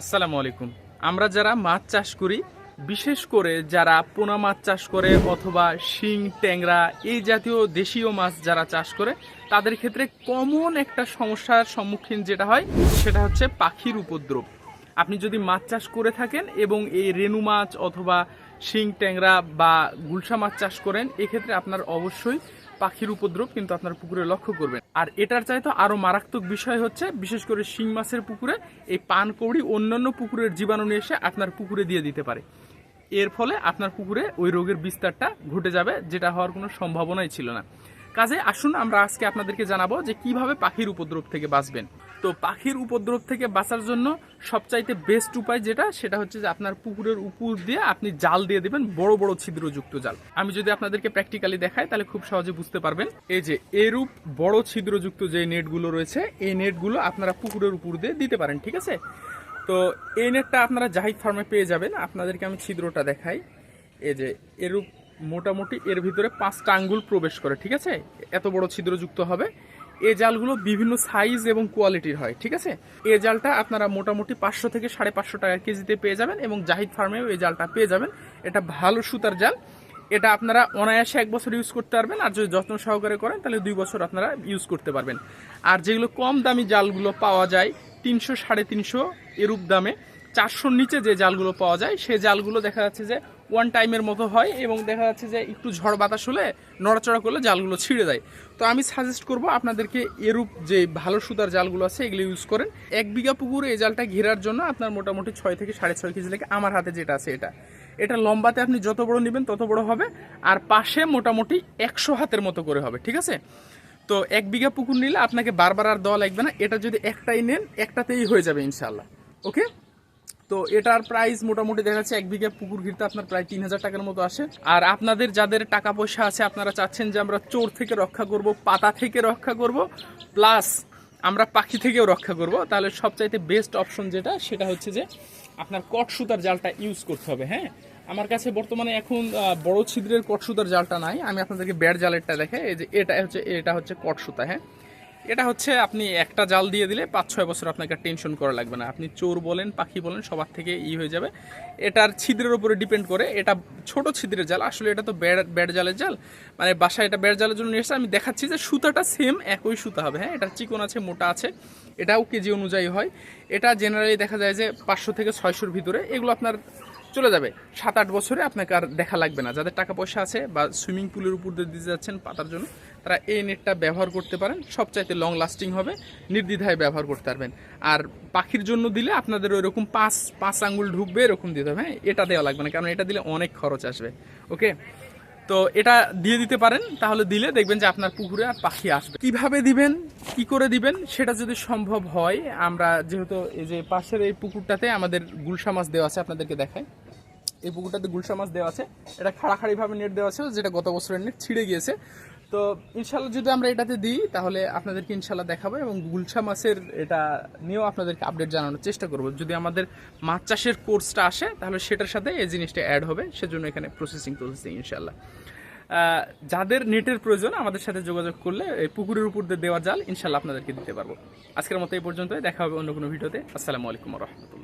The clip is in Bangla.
আসসালামু আলাইকুম। আমরা যারা মাছ চাষ করি, বিশেষ করে যারা পোনা মাছ চাষ করে অথবা শিং, ট্যাংরা, এই জাতীয় দেশীয় মাছ যারা চাষ করে, তাদের ক্ষেত্রে কমন একটা সমস্যার সম্মুখীন যেটা হয়, সেটা হচ্ছে পাখির উপদ্রব। আপনি যদি মাছ চাষ করে থাকেন এবং এই রেনু মাছ অথবা শিং, ট্যাংরা বা গুলশা মাছ চাষ করেন, এক্ষেত্রে আপনার অবশ্যই পাখির উপদ্রব কিন্তু আপনার পুকুরে লক্ষ্য করবেন। আর এটার চাইতে আরও মারাত্মক বিষয় হচ্ছে, বিশেষ করে শিং মাছের পুকুরে এই পানকৌড়ি অন্যান্য পুকুরের জীবাণু নিয়ে এসে আপনার পুকুরে দিয়ে দিতে পারে। এর ফলে আপনার পুকুরে ওই রোগের বিস্তারটা ঘটে যাবে, যেটা হওয়ার কোনো সম্ভাবনাই ছিল না। কাজে আসুন, আমরা আজকে আপনাদেরকে জানাব যে কীভাবে পাখির উপদ্রব থেকে বাঁচবেন। তো পাখির উপদ্রব থেকে বাঁচার জন্য সবচাইতে বেস্ট উপায় যেটা, সেটা হচ্ছে যে আপনার পুকুরের উপর দিয়ে আপনি জাল দিয়ে দিবেন বড় বড় ছিদ্রযুক্ত জাল। আমি যদি আপনাদেরকে প্র্যাকটিক্যালি দেখাই, তাহলে খুব সহজে বুঝতে পারবেন। এই যে, এরূপ বড় ছিদ্রযুক্ত যে নেটগুলো রয়েছে, এই নেটগুলো আপনারা পুকুরের উপর দিয়ে দিতে পারেন, ঠিক আছে? তো এই নেটটা আপনারা জাহিদ ফার্মে পেয়ে যাবেন। আপনাদেরকে আমি ছিদ্রটা দেখাই। এই যে, এরূপ মোটামুটি এর ভিতরে পাঁচটা আঙ্গুল প্রবেশ করে, ঠিক আছে? এত বড় ছিদ্রযুক্ত হবে। এই জালগুলো বিভিন্ন সাইজ এবং কোয়ালিটির হয়, ঠিক আছে? এই জালটা আপনারা মোটামুটি পাঁচশো থেকে সাড়ে পাঁচশো টাকা কেজিতে পেয়ে যাবেন এবং জাহিদ ফার্মেও এই জালটা পেয়ে যাবেন। এটা ভালো সুতার জাল। এটা আপনারা অনায়াসে এক বছর ইউজ করতে পারবেন আর যদি যত্ন সহকারে করেন, তাহলে দুই বছর আপনারা ইউজ করতে পারবেন। আর যেগুলো কম দামি জালগুলো পাওয়া যায়, তিনশো সাড়ে তিনশো এরূপ দামে। চারশোর নিচে যে জালগুলো পাওয়া যায়, সেই জালগুলো দেখা যাচ্ছে যে ওয়ান টাইমের মতো হয় এবং দেখা যাচ্ছে যে একটু ঝড় বাতাস হলে নড়াচড়া করলে জালগুলো ছিঁড়ে দেয় তো আমি সাজেস্ট করব আপনাদেরকে এরূপ যে ভালো সুতার জালগুলো আছে, এগুলো ইউজ করেন। এক বিঘা পুকুরে এই জালটা ঘেরার জন্য আপনার মোটামুটি ছয় থেকে সাড়ে ছয় কেজি লাগে আমার হাতে যেটা আছে এটা। এটা লম্বাতে আপনি যত বড় নেবেন তত বড় হবে, আর পাশে মোটামুটি একশো হাতের মতো করে হবে, ঠিক আছে? তো এক বিঘা পুকুর নিলে আপনাকে বারবার আর দেওয়া লাগবে না, এটা যদি একটাই নেন, একটাতেই হয়ে যাবে ইনশাল্লাহ ওকে তো এটার প্রাইস মোটামুটি দেখা যাচ্ছে এক বিঘা পুকুর ঘিরতে আপনার প্রায় তিন হাজার টাকার মতো আসে। আর আপনাদের যাদের টাকা পয়সা আছে, আপনারা চাচ্ছেন যে আমরা চোর থেকে রক্ষা করব, পাতা থেকে রক্ষা করব প্লাস আমরা পাখি থেকেও রক্ষা করব। তাহলে সবচাইতে বেস্ট অপশন যেটা, সেটা হচ্ছে যে আপনার কট সুতার জালটা ইউজ করতে হবে হ্যাঁ? আমার কাছে বর্তমানে এখন বড় ছিদ্রের কট সুতার জালটা নাই। আমি আপনাদেরকে ব্যাট জালেরটা দেখে এই যে এটা হচ্ছে এটা হচ্ছে কট সুতা হ্যাঁ? এটা হচ্ছে আপনি একটা জাল দিয়ে দিলে পাঁচ ছয় বছর আপনাকে টেনশন করা লাগবে না। আপনি চোর বলেন, পাখি বলেন, সবার থেকে ই হয়ে যাবে। এটার ছিদ্রের উপরে ডিপেন্ড করে, এটা ছোট ছিদ্রের জাল। আসলে এটা তো ব্যাড ব্যাড জালের জাল। মানে বাসায় এটা ব্যাড জালের জন্য নিয়ে এসেছে। আমি দেখাচ্ছি যে সুতাটা সেম একই সুতা হবে। হ্যাঁ এটা চিকন আছে, মোটা আছে। এটাও কেজি অনুযায়ী হয়। এটা জেনারেলি দেখা যায় যে পাঁচশো থেকে ছয়শোর ভিতরে। এগুলো আপনার চলে যাবে। সাত আট বছরে আপনাকে আর দেখা লাগবে না। যাদের টাকা পয়সা আছে বা সুইমিং পুলের উপর দিয়ে দিতে যাচ্ছেন পাতার জন্য, তারা এই নেটটা ব্যবহার করতে পারেন। সবচাইতে লং লাস্টিং হবে, নির্দ্বিধায় ব্যবহার করতে পারবেন। আর পাখির জন্য দিলে আপনাদের ওই রকম পাঁচ পাঁচ আঙ্গুল ঢুকবে, এরকম দিতে হবে হ্যাঁ এটা দেওয়া লাগবে না, কারণ এটা দিলে অনেক খরচ আসবে। ওকে? তো এটা দিয়ে দিতে পারেন, তাহলে দিলে দেখবেন যে আপনার পুকুরে আর পাখি আসবে। কীভাবে দিবেন? কি করে দিবেন? সেটা যদি সম্ভব হয়, আমরা যেহেতু এই যে পাশের এই পুকুরটাতে আমাদের গুলশা মাছ দেওয়া আছে, আপনাদেরকে দেখাই। এই পুকুরটাতে গুলশা মাছ দেওয়া আছে। এটা খাড়াখাড়িভাবে নেট দেওয়া আছে যেটা গত বছরের নেট ছিঁড়ে গিয়েছে। তো ইনশাল্লাহ যদি আমরা এটাতে দিই, তাহলে আপনাদেরকে ইনশাল্লাহ দেখাবো এবং গুলশা মাছের এটা নিয়েও আপনাদেরকে আপডেট জানানোর চেষ্টা করব। যদি আমাদের মাছ চাষের কোর্সটা আসে, তাহলে সেটার সাথে এই জিনিসটা অ্যাড হবে, সেজন্য এখানে প্রসেসিং চলছে ইনশাল্লাহ যাদের নেটের প্রয়োজন, আমাদের সাথে যোগাযোগ করলে এই পুকুরের উপর দিয়ে দেওয়া জাল ইনশাল্লাহ আপনাদেরকে দিতে পারব। আজকের মতো এই পর্যন্তই, দেখা হবে অন্য কোনো ভিডিওতে। আসসালামু আলাইকুম রহমতুল্লাহ।